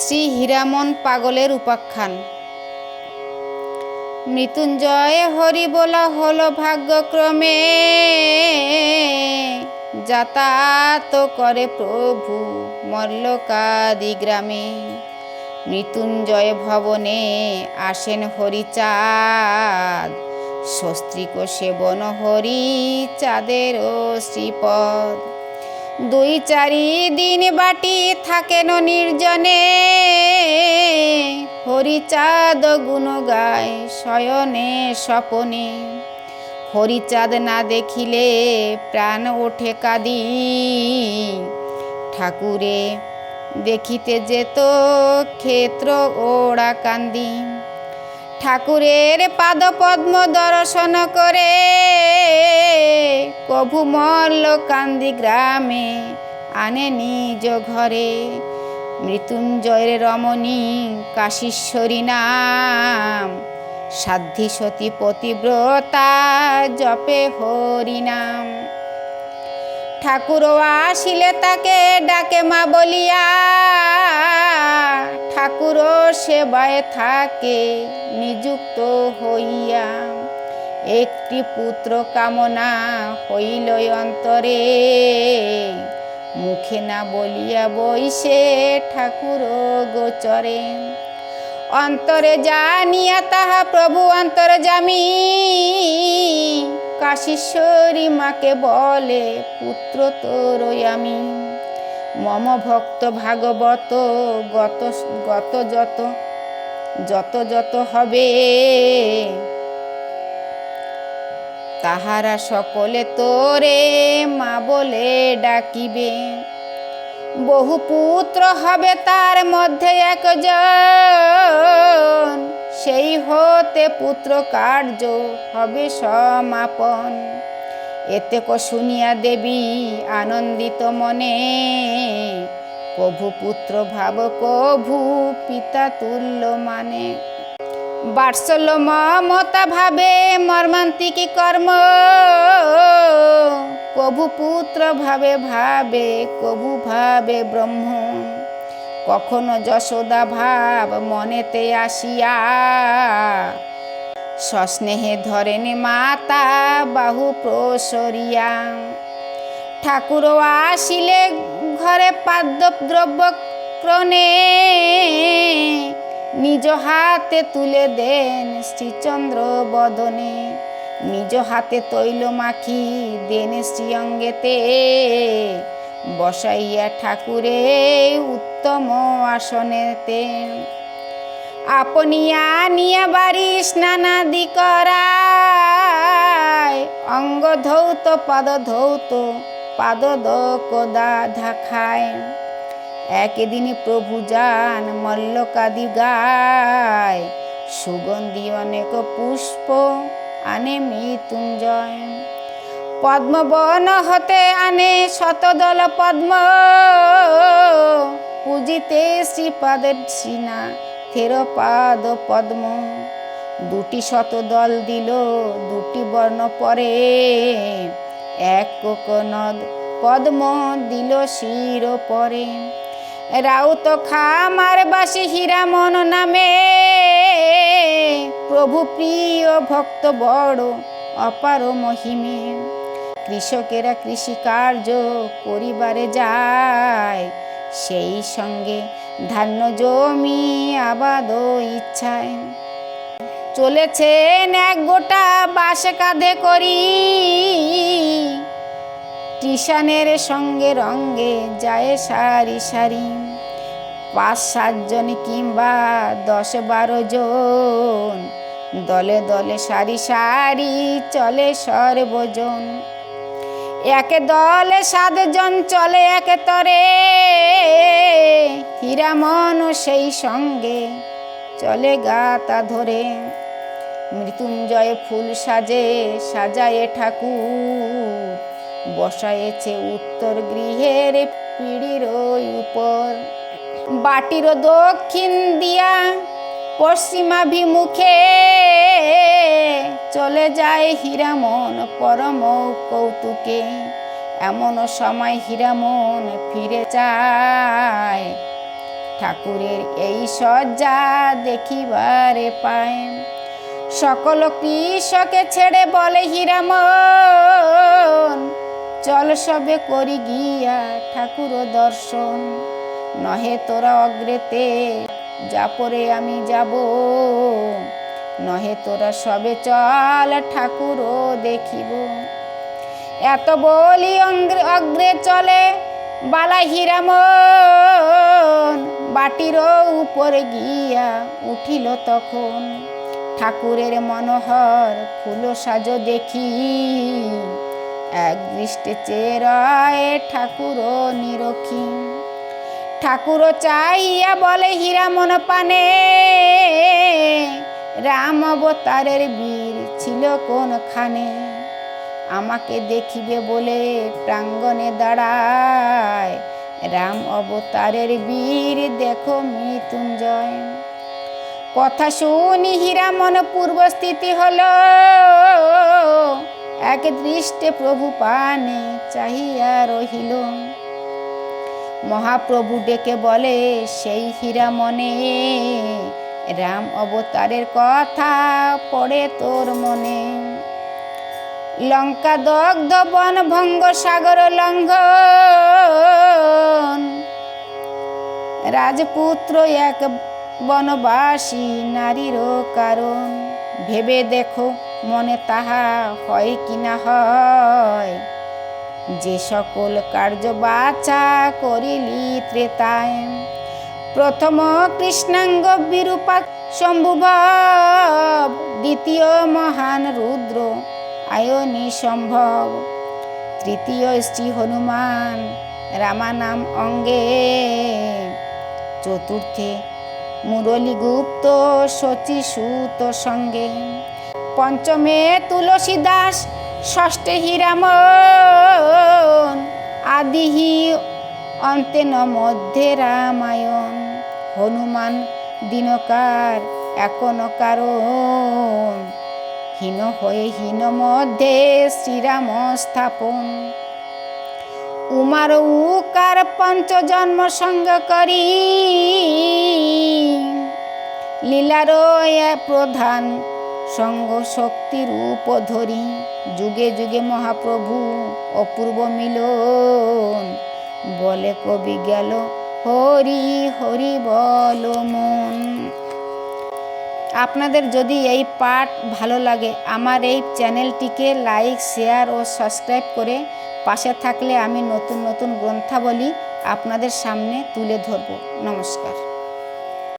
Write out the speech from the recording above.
শ্রী হীরামন পাগলের উপাখ্যান। মৃত্যুঞ্জয় হরি বলা হলো ভাগ্যক্রমে, যাতায়াত করে প্রভু মল্লকাদি গ্রামে। মৃত্যুঞ্জয় ভবনে আসেন হরিচাঁদ স্বস্ত্রিক সেবন হরি ও শ্রীপদ। দুই চারি দিন বাটি থাকেন নির্জনে। হরিচাঁদ গুণ গায় শয়নে স্বপনে। হরিচাঁদ না দেখিলে প্রাণ ওঠে কাদি। ঠাকুরে দেখিতে যেত ক্ষেত্র ওড়া কান্দি। ঠাকুরের পাদপদ্ম দর্শন করে। কভু মল্ল কান্দি গ্রামে আনে নিজ ঘরে। মৃত্যুঞ্জয়ের রমণী কাশীশ্বরী নাম। সাধ্যী সতী পতিব্রতা জপে হরিনাম ঠাকুর আসিলে তাকে ডাকে মা বলিয়া ঠাকুর সেবায় থাকে নিযুক্ত হইয়া। একটি পুত্র কামনা হইল অন্তরে। মুখে না বলিয়া বইসে ঠাকুর গোচরে অন্তরে জানিয়া তাহা প্রভু অন্তর জামি। কাশীশ্বরী মাকে বলে, পুত্র তোর আমি। মম ভক্ত ভাগবত, গত গত যত যত যত হবে। তাহারা সকলে তোরে মা বলে ডাকিবে। বহু পুত্র হবে তার মধ্যে একজন। সেই হতে পুত্র কার্য হবে সমাপন। এতে ক শুনিয়া দেবী আনন্দিত মনে কভু পুত্র ভাব কভু পিতা তুল্য মানে। বাৎসল্য মমতা ভাবে মর্মান্তিকী কর্ম। কভু পুত্র ভাবে ভাবে কভু ভাবে ব্রহ্ম। কখনো যশোদা ভাব মনেতে আসিয়া সস্নেহে ধরেন মাতা বাহু প্রসরিয়া। ঠাকুর আসিলে ঘরে পাদ্য দ্রব্য ক্রণে নিজ হাতে তুলে দেন শ্রীচন্দ্র বদনে। নিজ হাতে তৈল মাখি দেন শ্রী শ্রীঅঙ্গেতে বসাইয়া ঠাকুরে উত্তম আসনেতে। আপনিয়া নিয়া বাড়ি স্নানাদি করায়। অঙ্গ ধৌত পাদ ধৌত পাদ কোদা ধাখায় একদিন প্রভু যান মল্লকাদি গায়। সুগন্ধি অনেক পুষ্প আনে মৃত্যুঞ্জয়। পদ্মবন হতে আনে শতদল পদ্ম। পূজিতে শ্রীপাদের থের পাদ পদ্ম। দুটি শতদল দিল, দুটি বর্ণ পরে। এক কোকনদ পদ্ম দিল শির পরে। রাউত খামার বাসী হীরামন নামে। প্রভু প্রিয় ভক্ত বড় অপার মহিমে। কৃষকেরা কৃষি কার্য করিবারে যায়। সেই সঙ্গে ধান্য জমি আবাদ ইচ্ছায়। চলেছেন এক গোটা বাস কাঁধে করি। কৃষানের সঙ্গে রঙ্গে যায় সারি সারি। পাঁচ সাতজন কিংবা দশ, বারো জন। দলে দলে সারি সারি চলে সর্বজন। একে দলে সাতজন চলে একে তরে। হীরামন সেই সঙ্গে চলে গাতা ধরে। মৃত্যুঞ্জয় ফুল সাজে, সাজায়ে ঠাকুর। বসায়েছে উত্তর গৃহের পিড়ির উপর। বাটির দক্ষিণ দিয়া পশ্চিমাভিমুখে চলে যায় হীরামন পরম কৌতুকে। এমন সময় হীরামন ফিরে চায় ঠাকুরের এই সজ্জা দেখিবারে পায়। সকল কৃষকে ছেড়ে বলে, হীরামন চল সবে করি গিয়া ঠাকুর দর্শন। নহে তোরা অগ্রেতে, যা পরে আমি যাব। নহে তোরা সবে চল ঠাকুরও দেখিব। এত বলি অগ্রে চলে বালা হীরামন বাটির উপরে গিয়া উঠিল তখন। ঠাকুরের মনোহর ফুল সাজ দেখি। এক দৃষ্টে চেরায় ঠাকুর নিরখি ঠাকুর চাইয়া বলে হীরামন পানে, রাম অবতারের বীর ছিল কোনখানে? আমাকে দেখিবে বলে প্রাঙ্গণে দাঁড়ায়। রাম অবতারের বীর, দেখো মৃত্যুঞ্জয়। কথা শুনি, হীরা হীরামন পূর্বস্থিতি হলো এক দৃষ্টে প্রভু পানে চাহিয়া রহিল। মহাপ্রভু ডেকে বলে, সেই হীরা মনে, রাম অবতারের কথা পড়ে তোর মনে। লঙ্কা দগ্ধ বন ভঙ্গ সাগর লঙ্ঘন। রাজপুত্র এক বনবাসী, নারীরও কারণ। ভেবে দেখো মনে তাহা হয় কি না হয়? যে সকল কার্য বাচা করিলি ত্রেতায়, প্রথম কৃষ্ণাঙ্গ বিরূপা শম্ভুভব দ্বিতীয় মহান রুদ্র, আয়নি সম্ভব, তৃতীয় শ্রী হনুমান, রামানাম অঙ্গে, চতুর্থে মুরলী গুপ্ত শচী সুত সঙ্গে। পঞ্চমে তুলসী দাস ষষ্ঠে হীরামন, আদিহি অন্তে ন মধ্যে রামায়ণ। হনুমান, দিনকার একন কারণ, হীন হয়ে হীন মধ্যে শ্রীরাম স্থাপন। উমার উকার পঞ্চজন্ম সঙ্গ করি, লীলার প্রধান সঙ্গ শক্তি রূপ ধরি, যুগে যুগে মহাপ্রভু অপূর্ব মিলন। বলে কবি গেল, হরি হরি বল মন। আপনাদের যদি এই পাঠ ভালো লাগে, আমার এই চ্যানেলটিকে লাইক, শেয়ার ও সাবস্ক্রাইব করে পাশে থাকলে আমি নতুন নতুন গ্রন্থাবলী আপনাদের সামনে তুলে ধরব। নমস্কার।